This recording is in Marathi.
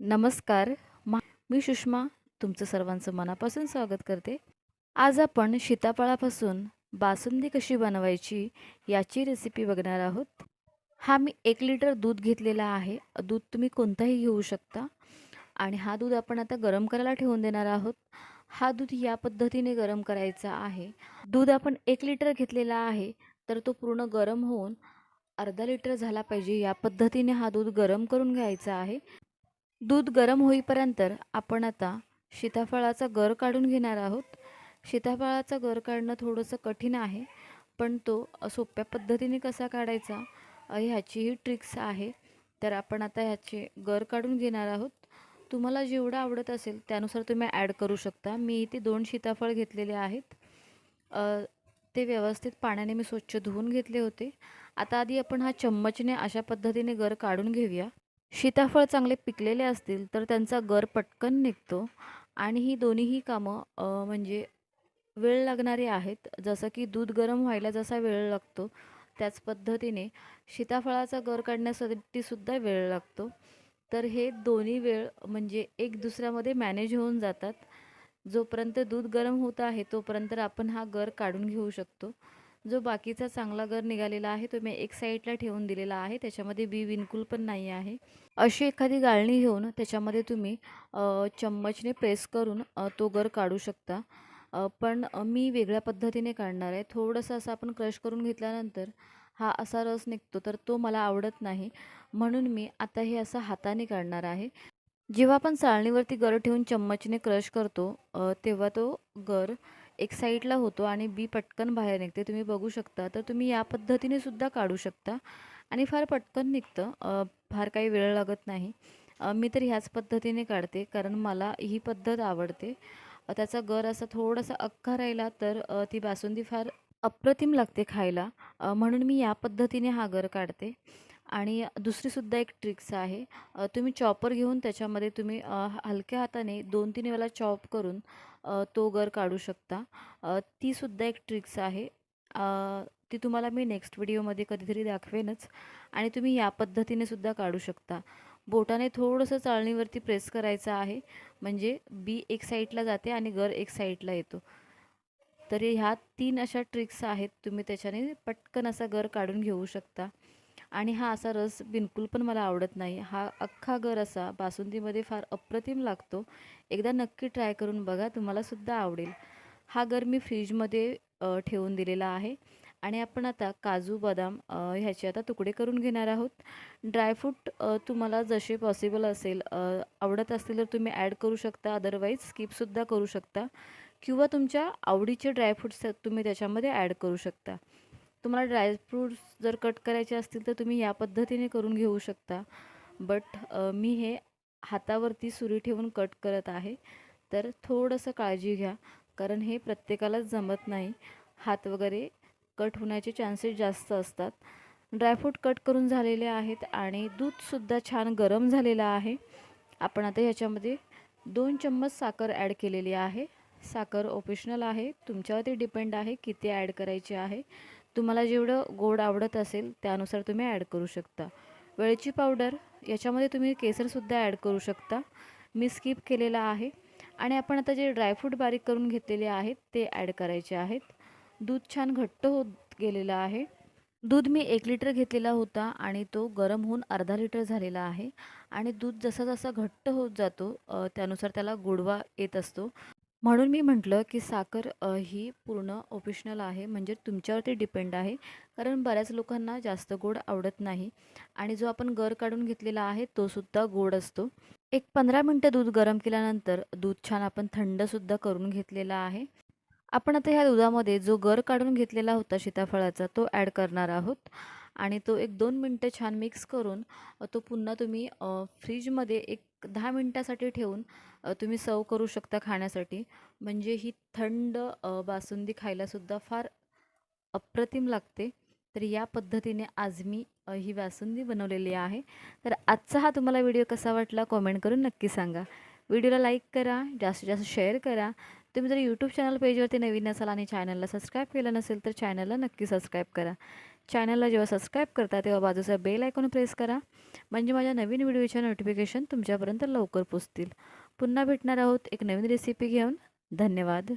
नमस्कार मा मी सुषमा तुमचं सर्वांचं मनापासून स्वागत करते. आज आपण सीताफळापासून बासुंदी कशी बनवायची याची रेसिपी बघणार आहोत. हा मी एक लिटर दूध घेतलेला आहे. दूध तुम्ही कोणताही घेऊ शकता. आणि हा दूध आपण आता गरम करायला ठेवून देणार आहोत. हा दूध या पद्धतीने गरम करायचा आहे. दूध आपण एक लिटर घेतलेला आहे तर तो पूर्ण गरम होऊन अर्धा लिटर झाला पाहिजे. या पद्धतीने हा दूध गरम करून घ्यायचा आहे. दूध गरम होईपर्यंत आपण आता सीताफळाचा गर काढून घेणार आहोत. सीताफळाचा गर काढणं थोडंसं कठीण आहे पण तो सोप्या पद्धतीने कसा काढायचा ह्याचीही ट्रिक्स आहे. तर आपण आता ह्याचे गर काढून घेणार आहोत. तुम्हाला जेवढं आवडत असेल त्यानुसार तुम्ही ॲड करू शकता. मी इथे दोन सीताफळ घेतलेले आहेत. ते व्यवस्थित पाण्याने मी स्वच्छ धुवून घेतले होते. आता आधी आपण हा चम्मचने अशा पद्धतीने गर काढून घेऊया. सीताफळ चांगले पिकलेले असतील तर त्यांचा गर पटकन निघतो. आणि ही दोन्हीही कामं अ, म्हणजे वेळ लागणारी आहेत. जसं की दूध गरम व्हायला जसा वेळ लागतो त्याच पद्धतीने सीताफळाचा गर काढण्यासाठी सुद्धा वेळ लागतो. तर हे दोन्ही वेळ म्हणजे एक दुसऱ्यामध्ये मॅनेज होऊन जातात. जोपर्यंत दूध गरम होत आहे तोपर्यंत आपण हा गर काढून घेऊ शकतो. जो बाकीचा चांगला गर निघालेला आहे तो मी एक साईडला ठेवून दिलेला आहे. त्याच्यामध्ये बी विनकुल पण नाही आहे. अशी एखादी गाळणी घेऊन त्याच्यामध्ये तुम्ही चम्मचने प्रेस करून तो गर काढू शकता. पण मी वेगळ्या पद्धतीने काढणार आहे. थोडंसं असं आपण क्रश करून घेतल्यानंतर हा असा रस निघतो तर तो मला आवडत नाही. म्हणून मी आता हे असं हाताने काढणार आहे. जेव्हा आपण चाळणीवरती गर ठेवून चम्मचने क्रश करतो तेव्हा तो गर एक साईडला होतो आणि बी पटकन बाहेर निघते. तुम्ही बघू शकता. तर तुम्ही या पद्धतीने सुद्धा काढू शकता. आणि फार पटकन निघतं. फार काही वेळ लागत नाही. मी तर ह्याच पद्धतीने काढते कारण मला ही पद्धत आवडते. त्याचा गर असा थोडासा अख्खा राहिला तर ती बासुंदी फार अप्रतिम लागते खायला. म्हणून मी या पद्धतीने हा गर काढते. आणि दुसरीसुद्धा एक ट्रिक्स आहे. तुम्ही चॉपर घेऊन त्याच्यामध्ये तुम्ही हलक्या हाताने दोन तीन वेळा चॉप करून तो गर काढू शकता. तीसुद्धा एक ट्रिक्स आहे. ती तुम्हाला मी नेक्स्ट व्हिडिओमध्ये कधीतरी दाखवेनच. आणि तुम्ही या पद्धतीने सुद्धा काढू शकता. बोटाने थोडंसं चाळणीवरती प्रेस करायचं आहे. म्हणजे बी एक साईडला जाते आणि गर एक साईडला येतो. तर ह्या तीन अशा ट्रिक्स आहेत. तुम्ही त्याच्याने पटकन असा गर काढून घेऊ शकता. आणि हा असा रस बिलकुल पण मला आवडत नाही. हा अख्खा गर असा बासुंदीमध्ये फार अप्रतिम लागतो. एकदा नक्की ट्राय करून बघा तुम्हालासुद्धा आवडेल. हा गर मी फ्रीजमध्ये ठेवून दिलेला आहे. आणि आपण आता काजू बदाम ह्याचे आता तुकडे करून घेणार आहोत. ड्रायफ्रूट तुम्हाला जसे पॉसिबल असेल आवडत असतील तर तुम्ही ॲड करू शकता. अदरवाईज स्किपसुद्धा करू शकता. किंवा तुमच्या आवडीचे ड्रायफ्रूट्स तुम्ही त्याच्यामध्ये ॲड करू शकता. तुम्हाला ड्रायफ्रूट्स जर कट करायचे असतील तर तुम्ही या पद्धतीने करून घेऊ शकता. बट मी हे हातावरती सुरी ठेवून कट करत आहे. तर थोडंसं काळजी घ्या कारण हे प्रत्येकालाच जमत नाही. हात वगैरे कट होण्याचे चान्सेस जास्त असतात. ड्रायफ्रूट कट करून झालेले आहेत आणि दूधसुद्धा छान गरम झालेलं आहे. आपण आता ह्याच्यामध्ये दोन चम्मच साखर ॲड केलेली आहे. साखर ऑप्शनल आहे. तुमच्यावरती डिपेंड आहे किती ॲड करायची आहे. तुम्हाला जेवढं गोड आवडत असेल त्यानुसार तुम्ही ॲड करू शकता. वेलची पावडर याच्यामध्ये तुम्ही केसरसुद्धा ॲड करू शकता. मी स्किप केलेला आहे. आणि आपण आता जे ड्रायफ्रूट बारीक करून घेतलेले आहेत ते ॲड करायचे आहेत. दूध छान घट्ट होत गेलेलं आहे. दूध मी एक लिटर घेतलेला होता आणि तो गरम होऊन अर्धा लिटर झालेला आहे. आणि दूध जसा जसा घट्ट होत जातो त्यानुसार त्याला गोडवा येत असतो. म्हणून मी म्हटलं की साखर ही पूर्ण ऑप्शनल आहे. म्हणजे तुमच्यावरती डिपेंड आहे. कारण बऱ्याच लोकांना जास्त गोड आवडत नाही. आणि जो आपण गर काढून घेतलेला आहे तोसुद्धा गोड असतो. एक पंधरा मिनटं दूध गरम केल्यानंतर दूध छान आपण थंडसुद्धा करून घेतलेला आहे. आपण आता ह्या दुधामध्ये जो गर काढून घेतलेला होता सीताफळाचा तो ॲड करणार आहोत. आणि तो एक दोन मिनटं छान मिक्स करून तो पुन्हा तुम्ही फ्रीजमध्ये एक दहा मिनटासाठी ठेवून तुम्ही सर्व करू शकता खाण्यासाठी. म्हणजे ही थंड बासुंदी खायलासुद्धा फार अप्रतिम लागते. तर या पद्धतीने आज मी ही बासुंदी बनवलेली आहे. तर आजचा हा तुम्हाला व्हिडिओ कसा वाटला कॉमेंट करून नक्की सांगा. व्हिडिओला लाईक करा जास्तीत जास्त शेअर करा. तुम्ही जर यूट्यूब चॅनल पेजवरती नवीन असाल आणि चॅनलला सबस्क्राईब केलं नसेल तर चॅनलला नक्की सबस्क्राईब करा. चॅनलला जेव्हा सबस्क्राईब करता तेव्हा बाजूचा बेल आयकॉन प्रेस करा. म्हणजे माझ्या नवीन व्हिडिओच्या नोटिफिकेशन तुमच्यापर्यंत लवकर पोचतील. पुन्हा भेटणार आहोत एक नवीन रेसिपी घेऊन. धन्यवाद.